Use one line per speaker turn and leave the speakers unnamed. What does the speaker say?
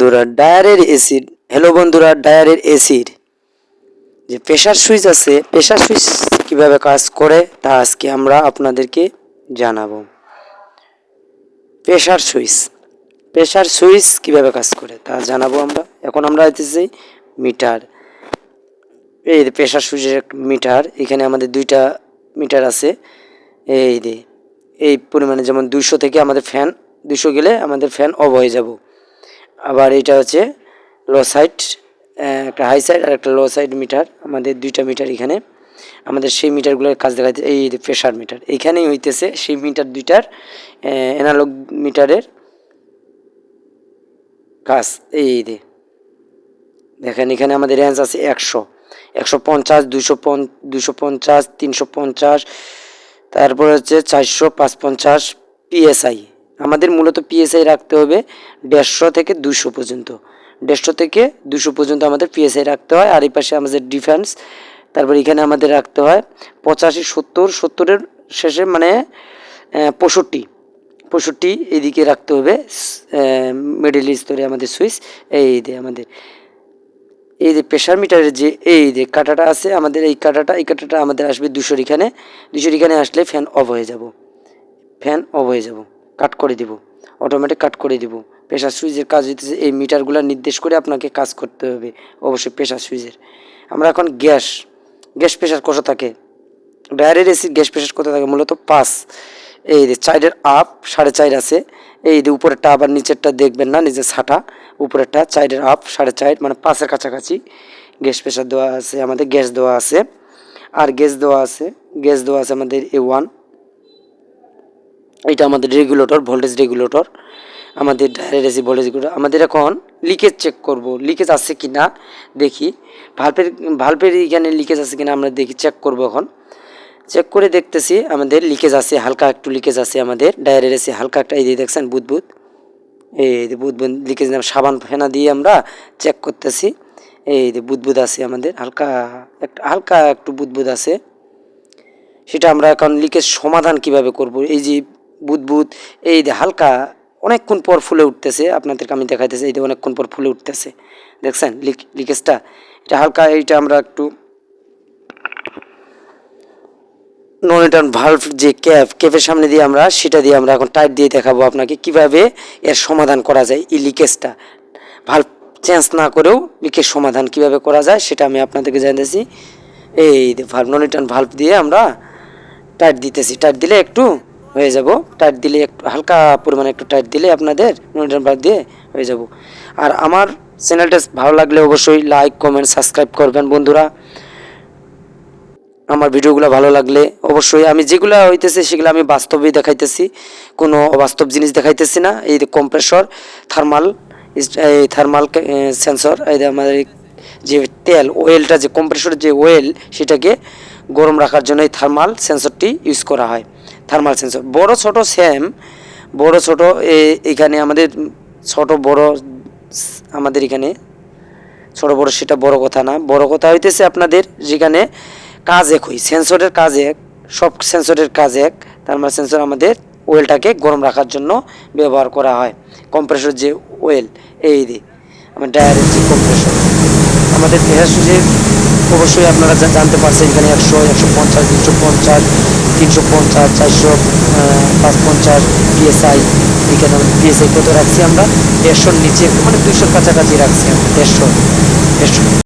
বন্ধুরা, ডায়ারের acid hello বন্ধুরা, ডায়ারের এসিড যে প্রেশার সুইচ আছে প্রেশার সুইচ কীভাবে কাজ করে, তা আজকে আমরা আপনাদেরকে জানাব। প্রেশার সুইচ প্রেশার সুইচ কীভাবে কাজ করে, তা জানাব আমরা। এখন আমরা হইতেছি মিটার। এই প্রেশার সুইচের মিটার, এখানে আমাদের দুইটা মিটার আছে। এই যে, এই পরিমাণে যেমন দুইশো থেকে আমাদের ফ্যান দুশো গেলে আমাদের ফ্যান অফ হয়ে যাব। আবার এটা হচ্ছে লো সাইড একটা হাই সাইড আর একটা লো সাইড মিটার আমাদের দুইটা মিটার এখানে। আমাদের সেই মিটারগুলোর কাজ দেখাচ্ছে এই প্রেশার মিটার এইখানেই হইতেছে সেই মিটার দুইটার অ্যানালগ মিটারের কাজ। এই যে, দেখেন এখানে আমাদের রেঞ্জ আছে একশো। একশো পঞ্চাশ দুশো পন দুশো পঞ্চাশ, তিনশো পঞ্চাশ, তারপরে হচ্ছে চারশো পাঁচ পঞ্চাশ পিএসআই আমাদের মূলত পিএসআই রাখতে হবে দেড়শো থেকে দুশো পর্যন্ত। দেড়শো থেকে দুশো পর্যন্ত আমাদের পিএসআই রাখতে হয়, আর এই পাশে আমাদের ডিফেন্স তারপর এখানে আমাদের রাখতে হয় পঁচাশি, সত্তর, সত্তরের শেষে মানে পঁয়ষট্টি। পঁয়ষট্টি এদিকে রাখতে হবে মিডিল স্তরে আমাদের সুইচ এই যে আমাদের, এই যে প্রেশার মিটারের যে, এই যে কাটাটা আছে আমাদের, এই কাটাটা এই কাটাটা আমাদের আসবে দুশোর এখানে। দুশোর এখানে আসলে ফ্যান অফ হয়ে যাব। ফ্যান অফ হয়ে যাব। কাট করে দিব অটোমেটিক কাট করে দিব। প্রেশার সুইচের কাজ হইতেছে, এই মিটারগুলো নির্দেশ করে আপনাকে কাজ করতে হবে, অবশ্যই প্রেশার সুইচের আমরা এখন গ্যাস গ্যাস প্রেশার কত থাকে? ডায়ারের এসি গ্যাস প্রেশার কত থাকে? মূলত পাঁচ। এই যে চাইডের আপ সাড়ে চার আছে। এই যে উপরেরটা আবার নিচেরটা দেখবেন না নিজের ছাটা উপরেরটা চাইডের আপ সাড়ে চার মানে পাঁচের কাছাকাছি গ্যাস প্রেশার দেওয়া আছে, আমাদের গ্যাস দেওয়া আছে। আর গ্যাস দেওয়া আছে, গ্যাস দেওয়া আছে আমাদের এ ওয়ান এটা আমাদের রেগুলেটর ভোল্টেজ রেগুলেটর আমাদের ডায়ারের এসি ভোল্টেজ রেগুলেটর আমাদের এখন লিকেজ চেক করব লিকেজ আছে কি না দেখি। ভাল্পের ভাল্পের এখানে লিকেজ আছে কি না আমরা দেখি চেক করব এখন। চেক করে দেখতেছি, আমাদের লিকেজ আছে, হালকা একটু লিকেজ আছে আমাদের ডায়ারের এসে হালকা একটা এই দিয়ে দেখছেন বুদবুদ। এই বুদবুদ লিকেজ নাম, সাবান ফেনা দিয়ে আমরা চেক করতেছি। এই যে বুদবুদ আছে আমাদের, হালকা একটা, হালকা একটু বুদবুদ আছে। সেটা আমরা এখন লিকেজ সমাধান কীভাবে করব? এই যে বুদবুদ, এই যে হালকা অনেকক্ষণ পর ফুলে উঠতেছে, আপনাদেরকে আমি দেখাইতেছি, এই যে অনেকক্ষণ পর ফুলে উঠতেছে। দেখছেন লিকেজটা? এটা হালকা, এইটা আমরা একটু নন রিটার্ন ভালভ যে ক্যাপ ক্যাপের সামনে দিয়ে আমরা, সেটা দিয়ে আমরা এখন টাইট দিয়ে দেখাবো আপনাকে কীভাবে এর সমাধান করা যায় এই লিকেজটা ভালভ চেঞ্জ না করেও লিকেজ সমাধান কীভাবে করা যায় সেটা আমি আপনাদেরকে জানিয়েছি এই ভালভ নন রিটার্ন ভালভ দিয়ে আমরা টাইট দিতেছি। টাইট দিলে একটু হয়ে যাব। টাইট দিলে একটু, হালকা পরিমাণে একটু টাইট দিলে আপনাদের নন রিটার্ন দিয়ে হয়ে যাব। আর আমার চ্যানেলটা ভালো লাগলে অবশ্যই লাইক কমেন্ট সাবস্ক্রাইব করবেন বন্ধুরা। আমার ভিডিওগুলো ভালো লাগলে অবশ্যই আমি যেগুলো হইতেছে সেগুলো আমি বাস্তবেই দেখাইতেছি। কোনো অবাস্তব জিনিস দেখাইতেছি না। এই কম্প্রেসর থার্মাল এই থার্মাল সেন্সর এই আমাদের যে তেল ওয়েলটা যে কম্প্রেসরের যে ওয়েল সেটাকে গরম রাখার জন্য এই থার্মাল সেন্সরটি ইউজ করা হয়। থার্মাল সেন্সর বড়, ছোট সেম বড়, ছোট এখানে আমাদের, ছোট, বড় আমাদের এখানে, ছোট, বড় সেটা বড় কথা না। বড় কথা হইতেছে আপনাদের যেখানে কাজ এক হই সেন্সরের কাজ এক, সব সেন্সরের কাজ এক তার মানে সেন্সর আমাদের ওয়েলটাকে গরম রাখার জন্য ব্যবহার করা হয়। কম্প্রেসর যে ওয়েল এই দিয়ে আমার ডায়ারের যে কম্প্রেসর আমাদের প্রেশার সুইচে অবশ্যই আপনারা জানতে পারছেন এখানে একশো একশো পঞ্চাশ, দুশো পঞ্চাশ, তিনশো পঞ্চাশ, চারশো পাঁচ পঞ্চাশ পিএসআই এখানে পিএসআই কত রাখছি আমরা? দেড়শোর নিচে মানে দুইশোর কাছাকাছি রাখছি আমরা, দেড়শো দেড়শো।